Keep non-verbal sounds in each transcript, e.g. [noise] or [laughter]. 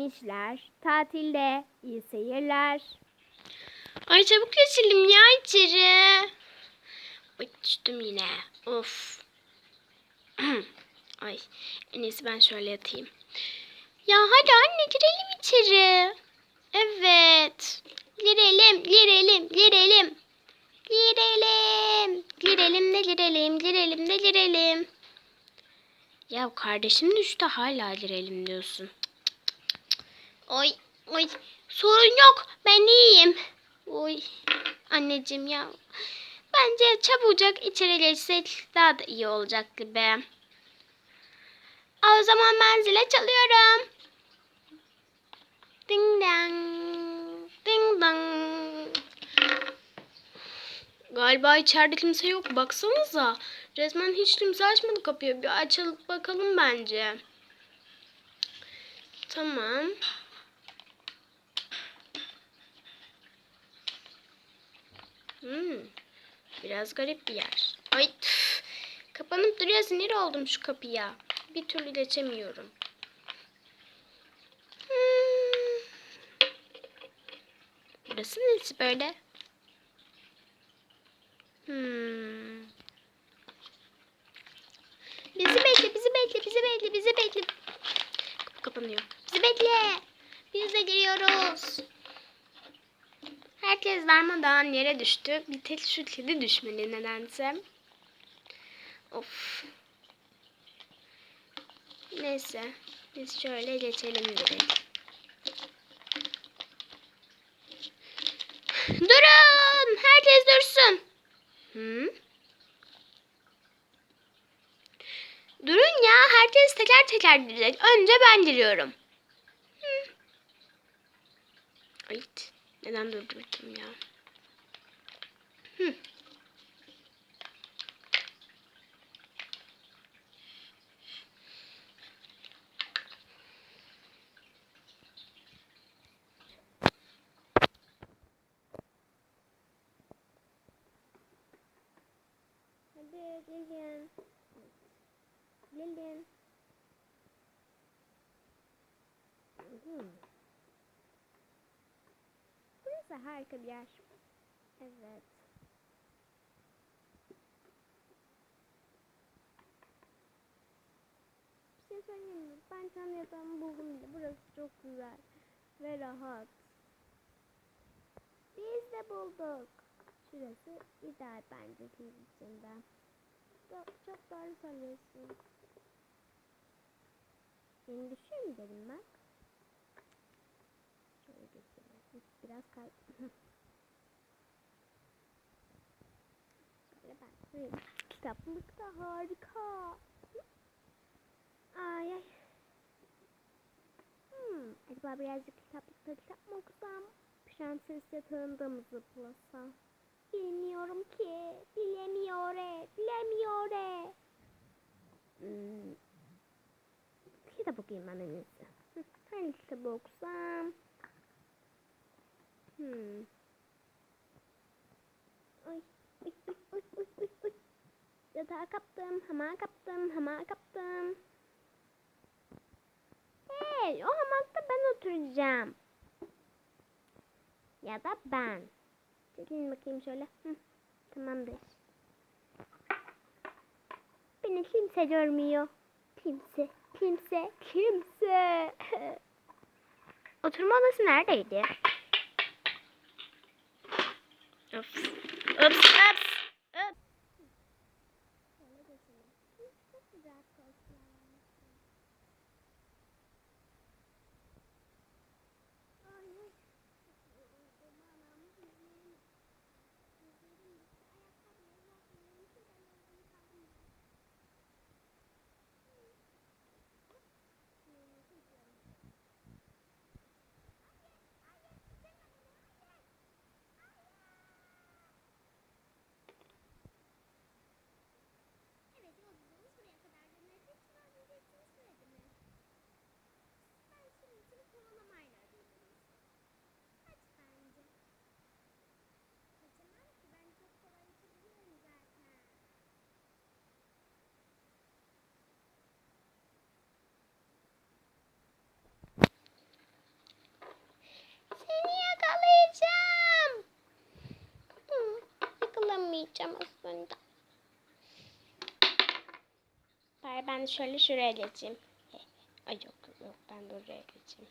inişler, tatilde, iyi seyirler. Ay çabuk geçelim ya içeri. Ay düştüm yine. Of. [clears throat] Ay en iyisi ben şöyle yatayım. Ya hadi anne girelim içeri. Evet. Girelim, girelim, girelim. Girelim. Girelim de girelim, girelim de girelim. Ya kardeşim düştü hala girelim diyorsun. Oy, oy. Sorun yok. Ben iyiyim. Oy. Anneciğim ya. Bence çabucak içeri geçsek daha da iyi olacak gibi. O zaman ben zile çalıyorum. Ding dang. Ding dang. Galiba içeride kimse yok. Baksanıza. Resmen hiç kimse açmadı kapıyı. Bir açalım bakalım bence. Tamam. Hmm. Biraz garip bir yer. Ay tüf. Kapanıp duruyor sinir oldum şu kapıya. Bir türlü geçemiyorum. Hmm. Burası neresi böyle? Hmm. Darmadağın yere düştü. Bir tek şu kedi düşmeli nedense. Of. Neyse. Biz şöyle geçelim direkt. Durun! Herkes dursun. Hı? Durun ya. Herkes teker teker girecek. Önce ben giriyorum. Hı. Ay, neden durdurdum ya? Hı. Hadi gelin. Gelin. Hmm. Burası harika bir yer. Evet. Bir şey söyleyeyim? Ben kendi yatağımı buldum bile. Burası çok güzel. Ve rahat. Biz de bulduk. Şurası ideal bence ikimiz için de. Çok, çok doğru söylüyorsun. Seni düşüyor mu dedim ben? Şöyle geçelim. Biraz kay... Böyle [laughs] ben Kitaplık da harika. Ay ay. Hmm, acaba birazcık kitaplıkta kitap mı okusam? Prenses yatağında mı zıplasam? Bilmiyorum ki. Bilemiyorum. Bilemiyorum. Hmm. Kitap okuyayım ben en iyisi. Hangi kitabı okusam? Hmm. Ay. Yatağı kaptım, hamağı kaptım, hamağı kaptım. Hey, o hamakta ben oturacağım. Ya da ben. Çekilin bakayım şöyle. Hı, tamamdır. Beni kimse görmüyor. Kimse, kimse, kimse. [laughs] Oturma odası neredeydi? Ups. Ups. Ups. Ups. Ben de şöyle şuraya geçeyim. Ay yok yok ben de oraya geçeyim.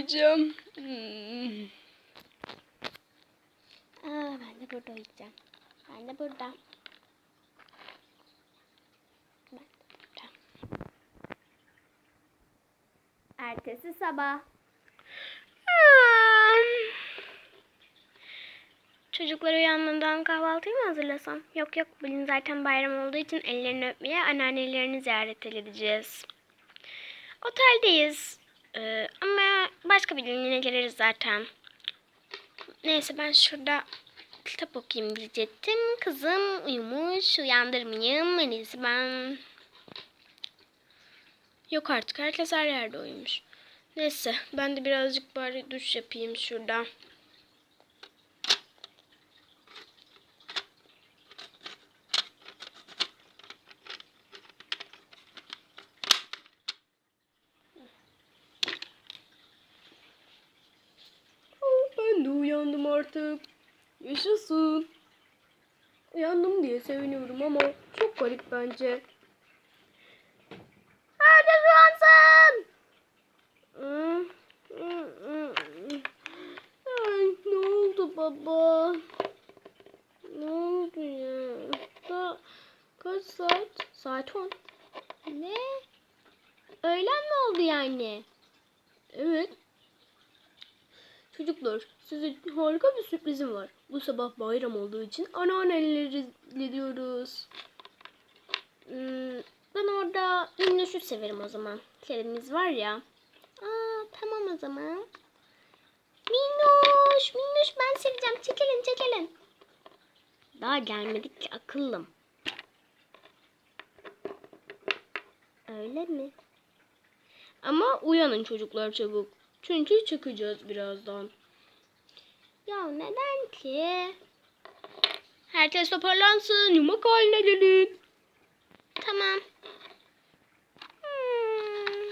uyuyacağım. Hmm. Aa, ben de burada uyuyacağım. Ben de burada. Ben de burada. Ertesi sabah. Hmm. Çocuklar uyandığından kahvaltıyı mı hazırlasam? Yok yok bugün zaten bayram olduğu için ellerini öpmeye anneannelerini ziyaret edeceğiz. Oteldeyiz. Ee, ama başka bir yine geliriz zaten. Neyse ben şurada kitap okuyayım diyecektim. Kızım uyumuş uyandırmayayım. En ben... Yok artık herkes her yerde uyumuş. Neyse ben de birazcık bari duş yapayım şurada. Ben de uyandım artık. Yaşasın. Uyandım diye seviniyorum ama çok garip bence. Herkes uyansın. Ay, ne oldu baba? Ne oldu ya? Da, kaç saat? Saat 10. Ne? Öğlen mi oldu yani? Evet. Çocuklar size harika bir sürprizim var. Bu sabah bayram olduğu için anneanneleri diyoruz. Hmm, ben orada minnoşu severim o zaman. Kedimiz var ya. Aa tamam o zaman. Minnoş, minnoş ben seveceğim. Çekelin, çekelin. Daha gelmedik ki akıllım. Öyle mi? Ama uyanın çocuklar çabuk. Çünkü çıkacağız birazdan. Ya neden ki? Herkes toparlansın. Yumak haline gelin. Tamam. Hmm.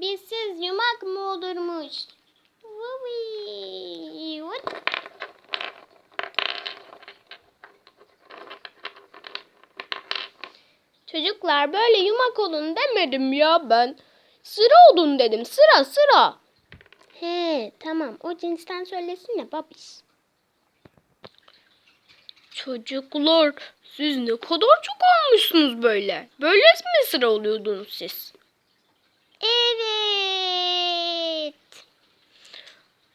Bizsiz yumak mı olurmuş? Çocuklar böyle yumak olun demedim ya ben. Sıra olun dedim. Sıra sıra. He tamam o cinsten söylesin ya babiş. Çocuklar siz ne kadar çok olmuşsunuz böyle. Böyle mi sıra oluyordunuz siz? Evet.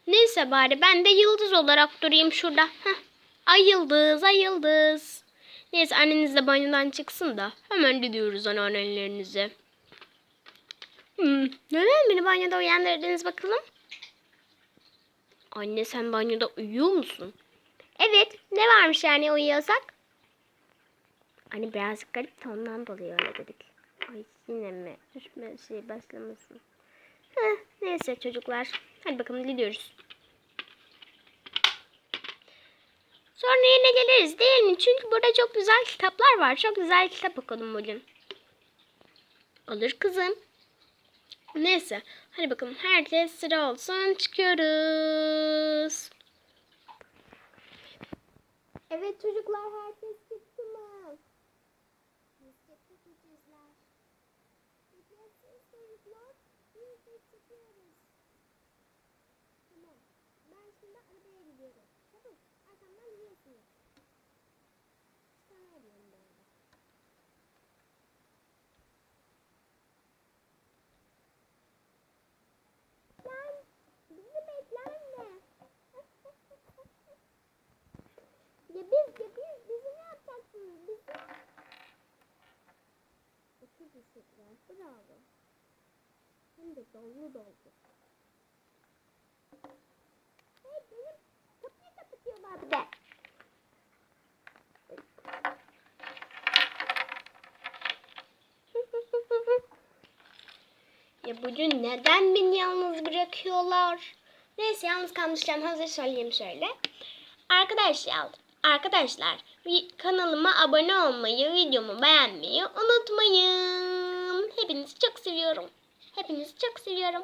Neyse bari ben de yıldız olarak durayım şurada. Heh. Ay yıldız, ay yıldız. Neyse anneniz de banyodan çıksın da hemen gidiyoruz anneannelerinize. Hmm, neden beni banyoda uyandırdınız bakalım? Anne sen banyoda uyuyor musun? Evet. Ne varmış yani uyuyorsak? Anne birazcık garip de ondan dolayı öyle dedik. Ay yine mi? Düşme şey başlamasın. Heh, neyse çocuklar. Hadi bakalım gidiyoruz. Sonra yine geliriz değil mi? Çünkü burada çok güzel kitaplar var. Çok güzel kitap okudum bugün. Olur kızım. Neyse. Hadi bakalım herkes sıra olsun. Çıkıyoruz. Evet çocuklar herkes çıktı mı? Ben şimdi arabaya gidiyorum. Çabuk arkamdan biliyorsunuz. Tamam. Düşürdüler. Bravo. Hem de dolu dolu. Hey benim kapıyı kapatıyorlar bir. [laughs] Ya bugün neden beni yalnız bırakıyorlar? Neyse yalnız kalmışken hazır söyleyeyim şöyle. Arkadaşlar, arkadaşlar kanalıma abone olmayı, videomu beğenmeyi unutmayın. Hepinizi çok seviyorum. Hepinizi çok seviyorum.